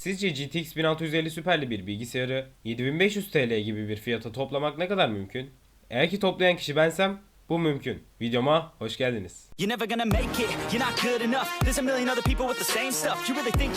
Sizce GTX 1650 süperli bir bilgisayarı 7500 TL gibi bir fiyata toplamak ne kadar mümkün? Eğer ki toplayan kişi bensem bu mümkün. Videoma hoş geldiniz. Really think.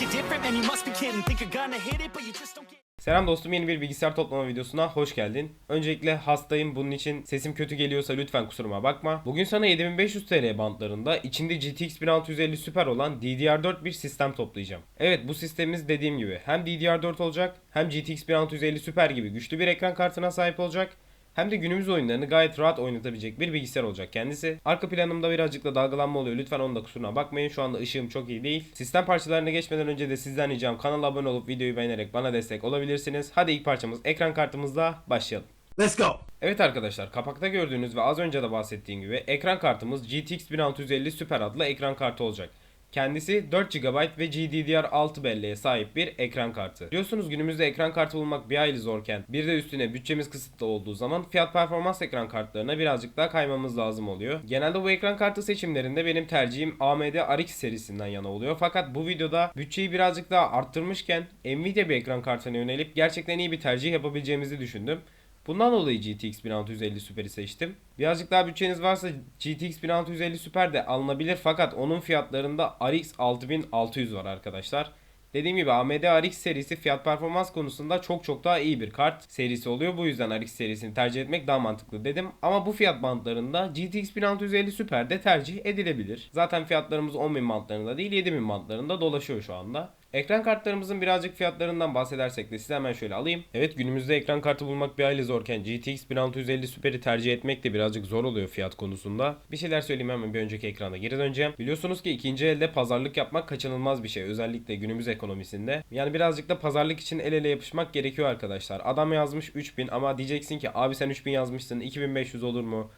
Think Selam dostum yeni bir bilgisayar toplama videosuna hoş geldin. Öncelikle hastayım bunun için sesim kötü geliyorsa lütfen kusuruma bakma. Bugün sana 7500 TL bantlarında içinde GTX 1650 Super olan DDR4 bir sistem toplayacağım. Evet bu sistemimiz dediğim gibi hem DDR4 olacak hem GTX 1650 Super gibi güçlü bir ekran kartına sahip olacak. Hem de günümüz oyunlarını gayet rahat oynatabilecek bir bilgisayar olacak kendisi. Arka planımda birazcık da dalgalanma oluyor. Lütfen onun da kusuruna bakmayın. Şu anda ışığım çok iyi değil. Sistem parçalarına geçmeden önce de sizden ricam kanala abone olup videoyu beğenerek bana destek olabilirsiniz. Hadi ilk parçamız ekran kartımızla başlayalım. Let's go. Evet arkadaşlar kapakta gördüğünüz ve az önce de bahsettiğim gibi ekran kartımız GTX 1650 Super adlı ekran kartı olacak. Kendisi 4 GB ve GDDR6 belleğe sahip bir ekran kartı. Biliyorsunuz günümüzde ekran kartı bulmak bir hayli zorken bir de üstüne bütçemiz kısıtlı olduğu zaman fiyat performans ekran kartlarına birazcık daha kaymamız lazım oluyor. Genelde bu ekran kartı seçimlerinde benim tercihim AMD RX serisinden yana oluyor. Fakat bu videoda bütçeyi birazcık daha arttırmışken Nvidia bir ekran kartına yönelip gerçekten iyi bir tercih yapabileceğimizi düşündüm. Bundan dolayı GTX 1650 Super'i seçtim. Birazcık daha bütçeniz varsa GTX 1650 Super de alınabilir fakat onun fiyatlarında RX 6600 var arkadaşlar. Dediğim gibi AMD RX serisi fiyat performans konusunda çok çok daha iyi bir kart serisi oluyor. Bu yüzden RX serisini tercih etmek daha mantıklı dedim. Ama bu fiyat bantlarında GTX 1650 Super de tercih edilebilir. Zaten fiyatlarımız 10.000 bantlarında değil 7.000 bantlarında dolaşıyor şu anda. Ekran kartlarımızın birazcık fiyatlarından bahsedersek de size hemen şöyle alayım. Evet günümüzde ekran kartı bulmak bir hayli zorken GTX 1650 Super'i tercih etmek de birazcık zor oluyor fiyat konusunda. Bir şeyler söyleyeyim hemen bir önceki ekrana geri döneceğim. Biliyorsunuz ki ikinci elde pazarlık yapmak kaçınılmaz bir şey. Özellikle günümüz ekonomisinde. Yani birazcık da pazarlık için el ele yapışmak gerekiyor arkadaşlar. Adam yazmış 3000 ama diyeceksin ki abi sen 3000 yazmışsın 2500 olur mu?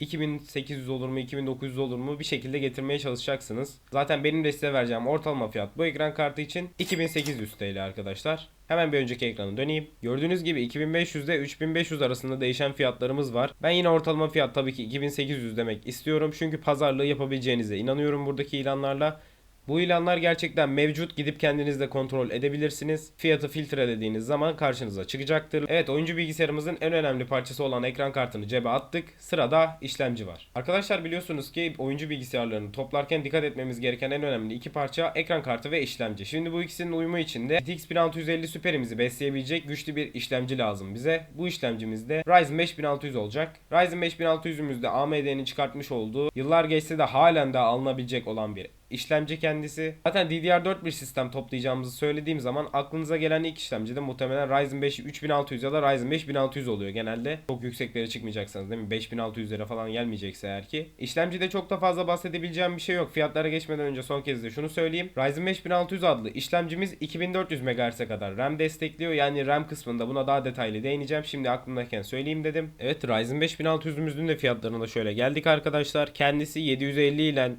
2800 olur mu 2900 olur mu bir şekilde getirmeye çalışacaksınız. Zaten benim de size vereceğim ortalama fiyat bu ekran kartı için 2800 TL arkadaşlar. Hemen bir önceki ekranı döneyim. Gördüğünüz gibi 2500 ile 3500 arasında değişen fiyatlarımız var. Ben yine ortalama fiyat tabii ki 2800 demek istiyorum. Çünkü pazarlığı yapabileceğinize inanıyorum buradaki ilanlarla. Bu ilanlar gerçekten mevcut. Gidip kendiniz de kontrol edebilirsiniz. Fiyatı filtrelediğiniz zaman karşınıza çıkacaktır. Evet oyuncu bilgisayarımızın en önemli parçası olan ekran kartını cebe attık. Sırada işlemci var. Arkadaşlar biliyorsunuz ki oyuncu bilgisayarlarını toplarken dikkat etmemiz gereken en önemli iki parça ekran kartı ve işlemci. Şimdi bu ikisinin uyumu için de GTX 1650 Super'imizi besleyebilecek güçlü bir işlemci lazım bize. Bu işlemcimiz de Ryzen 5600 olacak. Ryzen 5600'ümüzde AMD'nin çıkartmış olduğu yıllar geçse de halen daha alınabilecek olan bir işlemci kendisi. Zaten DDR4 bir sistem toplayacağımızı söylediğim zaman aklınıza gelen ilk işlemci de muhtemelen Ryzen 5 3600 ya da Ryzen 5 1600 oluyor genelde. Çok yükseklere çıkmayacaksanız değil mi? 5600'lere falan gelmeyecekse eğer ki. İşlemcide çok da fazla bahsedebileceğim bir şey yok. Fiyatlara geçmeden önce son kez de şunu söyleyeyim. Ryzen 5 1600 adlı işlemcimiz 2400 MHz'e kadar RAM destekliyor. Yani RAM kısmında buna daha detaylı değineceğim. Şimdi aklımdayken söyleyeyim dedim. Evet Ryzen 5 1600'ümüzün de fiyatlarına şöyle geldik arkadaşlar. Kendisi 750 ile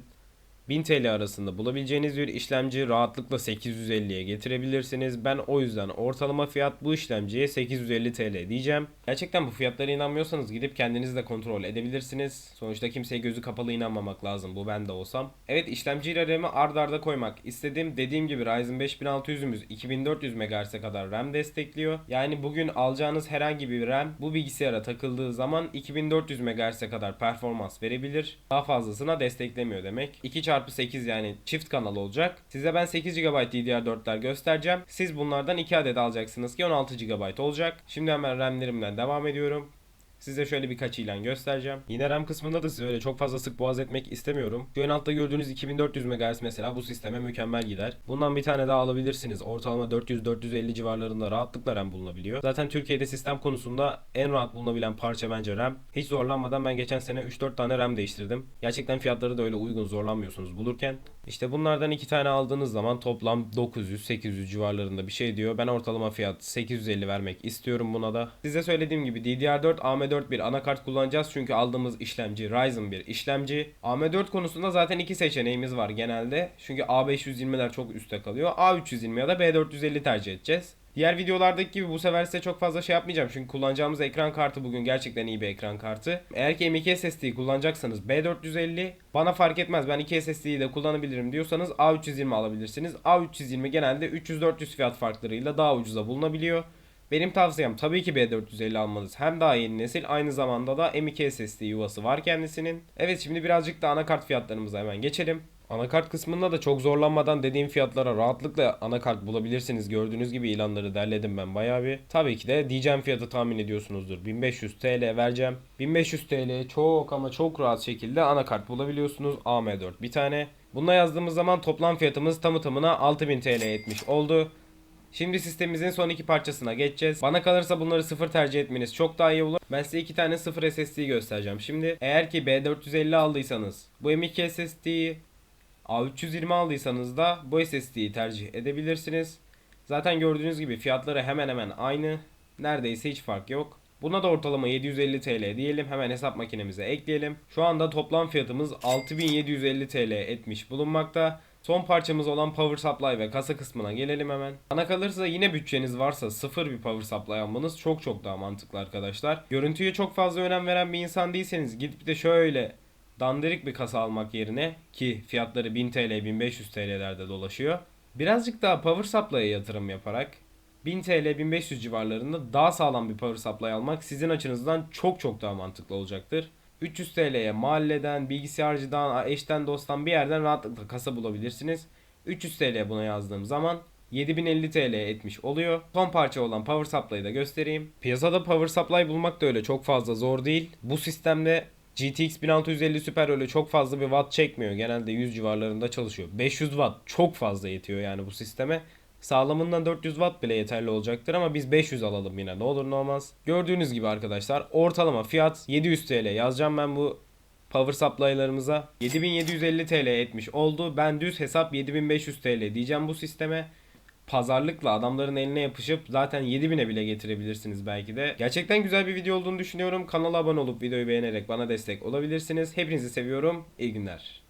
1000 TL arasında bulabileceğiniz bir işlemci rahatlıkla 850'ye getirebilirsiniz. Ben o yüzden ortalama fiyat bu işlemciye 850 TL diyeceğim. Gerçekten bu fiyatlara inanmıyorsanız gidip kendiniz de kontrol edebilirsiniz. Sonuçta kimseye gözü kapalı inanmamak lazım bu ben de olsam. Evet işlemciyle RAM'i ard arda koymak istedim. Dediğim gibi Ryzen 5 1600'ümüz 2400 MHz'e kadar RAM destekliyor. Yani bugün alacağınız herhangi bir RAM bu bilgisayara takıldığı zaman 2400 MHz'e kadar performans verebilir. Daha fazlasına desteklemiyor demek. 2 çarpı 8 yani çift kanal olacak. Size ben 8 GB DDR4'ler göstereceğim. Siz bunlardan 2 adet alacaksınız ki 16 GB olacak. Şimdi hemen RAM'lerimden devam ediyorum. Size şöyle birkaç ilan göstereceğim. Yine RAM kısmında da size öyle çok fazla sık boğaz etmek istemiyorum. Şu en altta gördüğünüz 2400 MHz mesela bu sisteme mükemmel gider. Bundan bir tane daha alabilirsiniz. Ortalama 400-450 civarlarında rahatlıkla RAM bulunabiliyor. Zaten Türkiye'de sistem konusunda en rahat bulunabilen parça bence RAM. Hiç zorlanmadan ben geçen sene 3-4 tane RAM değiştirdim. Gerçekten fiyatları da öyle uygun zorlanmıyorsunuz bulurken. İşte bunlardan iki tane aldığınız zaman toplam 900-800 civarlarında bir şey diyor. Ben ortalama fiyat 850 vermek istiyorum buna da. Size söylediğim gibi DDR4 AM4 bir anakart kullanacağız çünkü aldığımız işlemci Ryzen bir işlemci. AM4 konusunda zaten iki seçeneğimiz var genelde. Çünkü A520'ler çok üstte kalıyor. A320 ya da B450 tercih edeceğiz. Diğer videolardaki gibi bu sefer size çok fazla şey yapmayacağım. Çünkü kullanacağımız ekran kartı bugün gerçekten iyi bir ekran kartı. Eğer ki M.2 SSD'yi kullanacaksanız B450 bana fark etmez ben 2 SSD'yi de kullanabilirim diyorsanız A320 alabilirsiniz. A320 genelde 300-400 fiyat farklarıyla daha ucuza bulunabiliyor. Benim tavsiyem tabii ki B450 almanız. Hem daha yeni nesil aynı zamanda da M.2 SSD yuvası var kendisinin. Evet şimdi birazcık da anakart fiyatlarımıza hemen geçelim. Anakart kısmında da çok zorlanmadan dediğim fiyatlara rahatlıkla anakart bulabilirsiniz. Gördüğünüz gibi ilanları derledim ben bayağı bir. Tabii ki de diyeceğim fiyatı tahmin ediyorsunuzdur. 1500 TL vereceğim. 1500 TL çok ama çok rahat şekilde anakart bulabiliyorsunuz. AM4 bir tane. Bununla yazdığımız zaman toplam fiyatımız tamı tamına 6000 TL etmiş oldu. Şimdi sistemimizin son iki parçasına geçeceğiz. Bana kalırsa bunları sıfır tercih etmeniz çok daha iyi olur. Ben size iki tane sıfır SSD göstereceğim. Şimdi eğer ki B450 aldıysanız bu M.2 SSD'yi A320 aldıysanız da bu SSD'yi tercih edebilirsiniz. Zaten gördüğünüz gibi fiyatları hemen hemen aynı. Neredeyse hiç fark yok. Buna da ortalama 750 TL diyelim. Hemen hesap makinemize ekleyelim. Şu anda toplam fiyatımız 6750 TL etmiş bulunmakta. Son parçamız olan power supply ve kasa kısmına gelelim hemen. Bana kalırsa yine bütçeniz varsa sıfır bir power supply almanız çok çok daha mantıklı arkadaşlar. Görüntüye çok fazla önem veren bir insan değilseniz gidip de şöyle dandirik bir kasa almak yerine ki fiyatları 1000 TL 1500 TL'lerde dolaşıyor. Birazcık daha power supply'a yatırım yaparak 1000 TL 1500 civarlarında daha sağlam bir power supply almak sizin açınızdan çok çok daha mantıklı olacaktır. 300 TL'ye mahalleden, bilgisayarcıdan, eşten dosttan bir yerden rahatlıkla kasa bulabilirsiniz. 300 TL buna yazdığım zaman 7050 TL etmiş oluyor. Son parça olan power supply'ı da göstereyim. Piyasada power supply bulmak da öyle çok fazla zor değil. Bu sistemde GTX 1650 Super öyle çok fazla bir watt çekmiyor. Genelde 100 civarlarında çalışıyor. 500 watt çok fazla yetiyor yani bu sisteme. Sağlamından 400 watt bile yeterli olacaktır ama biz 500 alalım yine ne olur ne olmaz. Gördüğünüz gibi arkadaşlar ortalama fiyat 700 TL yazacağım ben bu power supply'larımıza. 7750 TL etmiş oldu. Ben düz hesap 7500 TL diyeceğim bu sisteme. Pazarlıkla adamların eline yapışıp zaten 7000'e bile getirebilirsiniz belki de. Gerçekten güzel bir video olduğunu düşünüyorum. Kanala abone olup videoyu beğenerek bana destek olabilirsiniz. Hepinizi seviyorum. İyi günler.